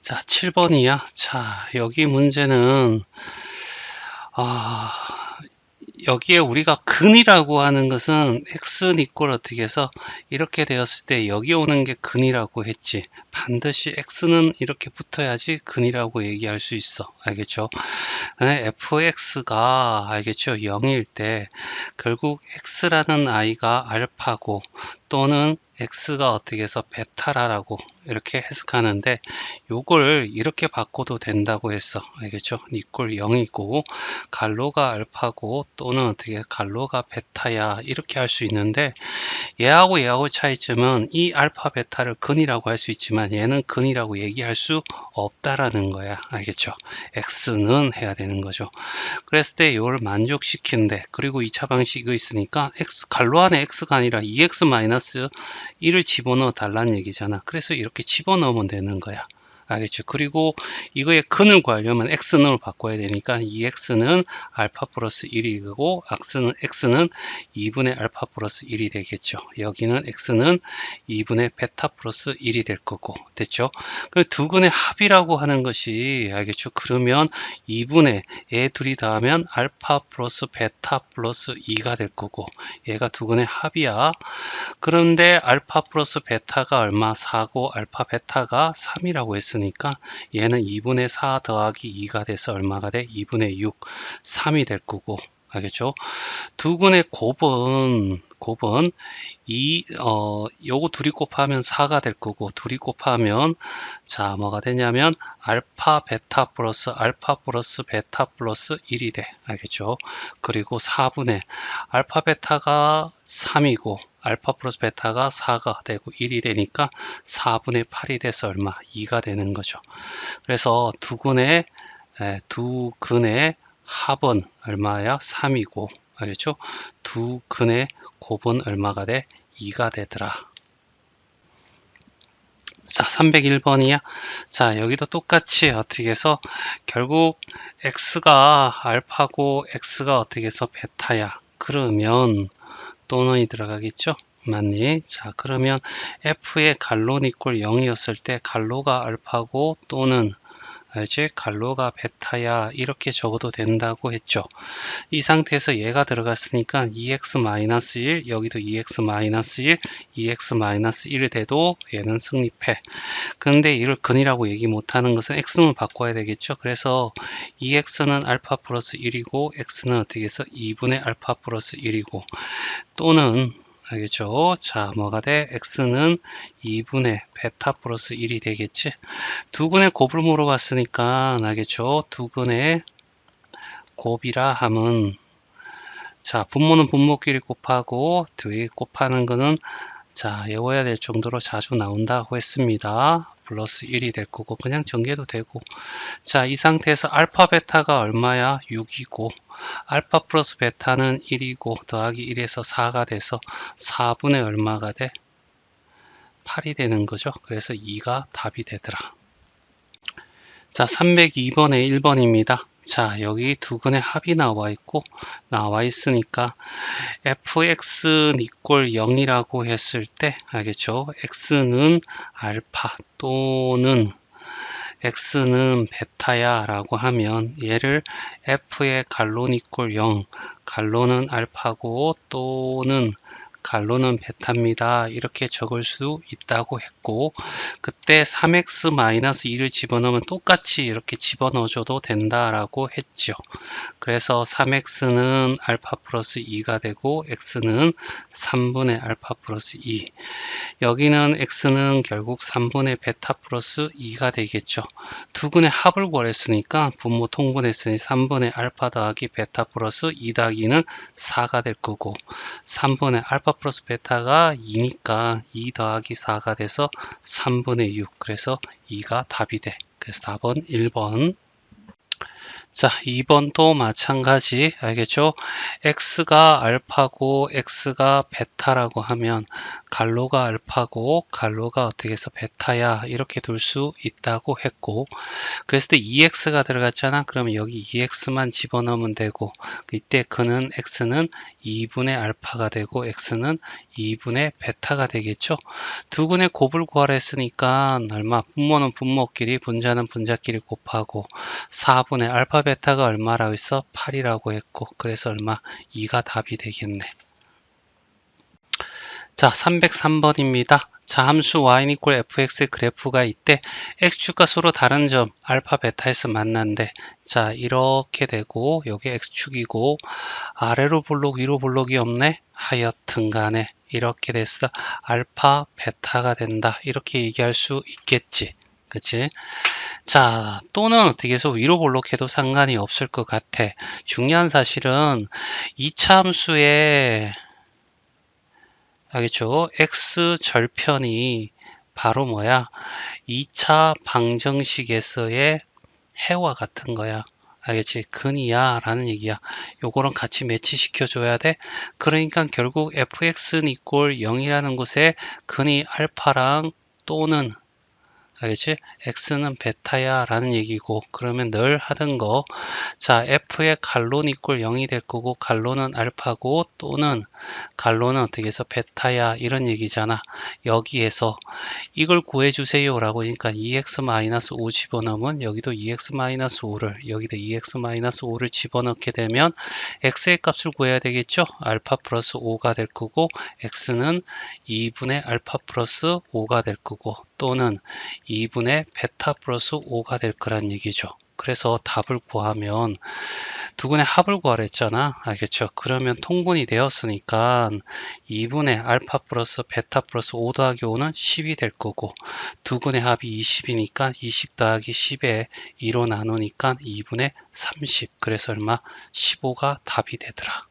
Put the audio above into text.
자, 7번이야. 자, 여기 문제는, 아, 여기에 우리가 근이라고 하는 것은 x는 이꼴 어떻게 해서 이렇게 되었을 때 여기 오는 게 근이라고 했지. 반드시 x는 이렇게 붙어야지 근이라고 얘기할 수 있어. 알겠죠? fx가 알겠죠? 0일 때 결국 x라는 아이가 알파고 또는 x가 어떻게 해서 베타라고 이렇게 해석하는데 요걸 이렇게 바꿔도 된다고 했어. 알겠죠? 이꼴 0이고 갈로가 알파고 또는 어떻게 갈로가 베타야 이렇게 할 수 있는데 얘하고 얘하고 차이점은 이 알파 베타를 근이라고 할 수 있지만 얘는 근이라고 얘기할 수 없다라는 거야. 알겠죠? X는 해야 되는 거죠. 그랬을 때 이걸 만족시키는데 그리고 2차 방식이 있으니까 x 갈로 안에 x가 아니라 2x 마이너스 1을 집어넣어 달라는 얘기잖아. 그래서 이렇게 집어넣으면 되는 거야. 알겠죠? 그리고 이거의 근을 구하려면 x는을 바꿔야 되니까 2x는 알파 플러스 1이고 x는, x는 2분의 알파 플러스 1이 되겠죠. 여기는 x는 2분의 베타 플러스 1이 될 거고 됐죠? 그두 근의 합이라고 하는 것이 알겠죠? 그러면 2분의 얘 둘이 더하면 알파 플러스 베타 플러스 2가 될 거고 얘가 두 근의 합이야. 그런데 알파 플러스 베타가 얼마? 4고 알파 베타가 3이라고 했으니 있으니까 얘는 2분의 4 더하기 2가 돼서 얼마가 돼? 2분의 6, 3이 될 거고 알겠죠? 두 근의 곱은 곱은 이, 어, 요거 둘이 곱하면 4가 될 거고, 둘이 곱하면, 자, 뭐가 되냐면, 알파, 베타 플러스, 알파 플러스, 베타 플러스 1이 돼. 알겠죠? 그리고 4분의, 알파, 베타가 3이고, 알파 플러스 베타가 4가 되고 1이 되니까 4분의 8이 돼서 얼마? 2가 되는 거죠. 그래서 두 근의, 두 근의 합은 얼마야? 3이고, 알겠죠? 두 근의 곱은 얼마가 돼? 2가 되더라. 자, 301번이야. 자, 여기도 똑같이 어떻게 해서 결국 x가 알파고 x가 어떻게 해서 베타야. 그러면 또는이 들어가겠죠? 맞니? 자, 그러면 f의 갈론 이꼴 0이었을 때 갈로가 알파고 또는 알지? 갈로가 베타야 이렇게 적어도 된다고 했죠. 이 상태에서 얘가 들어갔으니까 2x-1 여기도 2x-1 2x-1이 돼도 얘는 승립해. 근데 이걸 근이라고 얘기 못하는 것은 x는 바꿔야 되겠죠. 그래서 2x는 알파 플러스 1이고 x는 어떻게 해서 2분의 알파 플러스 1이고 또는 알겠죠? 자, 뭐가 돼? x는 2분의 베타 플러스 1이 되겠지? 두근의 곱을 물어봤으니까, 알겠죠? 두근의 곱이라 함은, 자, 분모는 분모끼리 곱하고, 뒤 곱하는 거는, 자, 외워야 될 정도로 자주 나온다고 했습니다. 플러스 1이 될 거고, 그냥 전개도 되고. 자, 이 상태에서 알파, 베타가 얼마야? 6이고, 알파 플러스 베타는 1이고 더하기 1에서 4가 돼서 4분의 얼마가 돼? 8이 되는 거죠. 그래서 2가 답이 되더라. 자, 302번에 1번입니다. 자, 여기 두 근의 합이 나와 있고, 나와 있으니까, fx 이꼴 0이라고 했을 때, 알겠죠? x는 알파 또는 x는 베타야 라고 하면 얘를 f의 갈론 이꼴 0 갈론은 알파고 또는 갈로는 베타입니다. 이렇게 적을 수 있다고 했고 그때 3x-2를 집어넣으면 똑같이 이렇게 집어넣어줘도 된다라고 했죠. 그래서 3x는 알파 플러스 2가 되고 x는 3분의 알파 플러스 2 여기는 x는 결국 3분의 베타 플러스 2가 되겠죠. 두 근의 합을 구했으니까 분모 통분했으니 3분의 알파 더하기 베타 플러스 2 더하기는 4가 될 거고 3분의 알파 알파 플러스 베타가 2니까 2 더하기 4가 돼서 3분의 6 그래서 2가 답이 돼. 그래서 답은 1번 자, 2번도 마찬가지. 알겠죠? x가 알파고 x가 베타라고 하면 갈로가 알파고 갈로가 어떻게 해서 베타야? 이렇게 둘 수 있다고 했고 그랬을 때 2x가 들어갔잖아? 그러면 여기 2x만 집어넣으면 되고 이때 그는 x는 2분의 알파가 되고 x는 2분의 베타가 되겠죠? 두 군의 곱을 구하라 했으니까 얼마? 분모는 분모끼리 분자는 분자끼리 곱하고 4분의 알파 베타가 얼마라고 했어? 8이라고 했고 그래서 얼마? 2가 답이 되겠네. 자 303번입니다. 자 함수 y 이퀄 fx의 그래프가 있대 x축과 서로 다른 점 알파 베타에서 만난대 자 이렇게 되고 여기 x축이고 아래로 볼록 위로 볼록이 없네? 하여튼 간에 이렇게 돼서 알파 베타가 된다. 이렇게 얘기할 수 있겠지 그치 자 또는 어떻게 해서 위로 볼록해도 상관이 없을 것 같아 중요한 사실은 이차 함수의 알겠죠 x 절편이 바로 뭐야 2차 방정식에서의 해와 같은 거야 알겠지? 근이야 라는 얘기야. 요거랑 같이 매치시켜 줘야 돼. 그러니까 결국 fx는 이꼴 0이라는 곳에 근이 알파랑 또는 알겠지? x는 베타야 라는 얘기고 그러면 늘 하던 거. 자 f의 갈론 이꼴 0이 될 거고 갈론은 알파고 또는 갈론은 어떻게 해서 베타야 이런 얘기잖아. 여기에서 이걸 구해주세요 라고 하니까 2x-5 집어넣으면 여기도 2x-5를 여기도 2x-5를 집어넣게 되면 x의 값을 구해야 되겠죠? 알파 플러스 5가 될 거고 x는 2분의 알파 플러스 5가 될 거고 또는 2분의 베타 플러스 5가 될 거란 얘기죠. 그래서 답을 구하면 두근의 합을 구하라 했잖아. 알겠죠? 그러면 통분이 되었으니까 2분의 알파 플러스 베타 플러스 5 더하기 5는 10이 될 거고 두근의 합이 20이니까 20 더하기 10에 2로 나누니까 2분의 30 그래서 얼마? 15가 답이 되더라.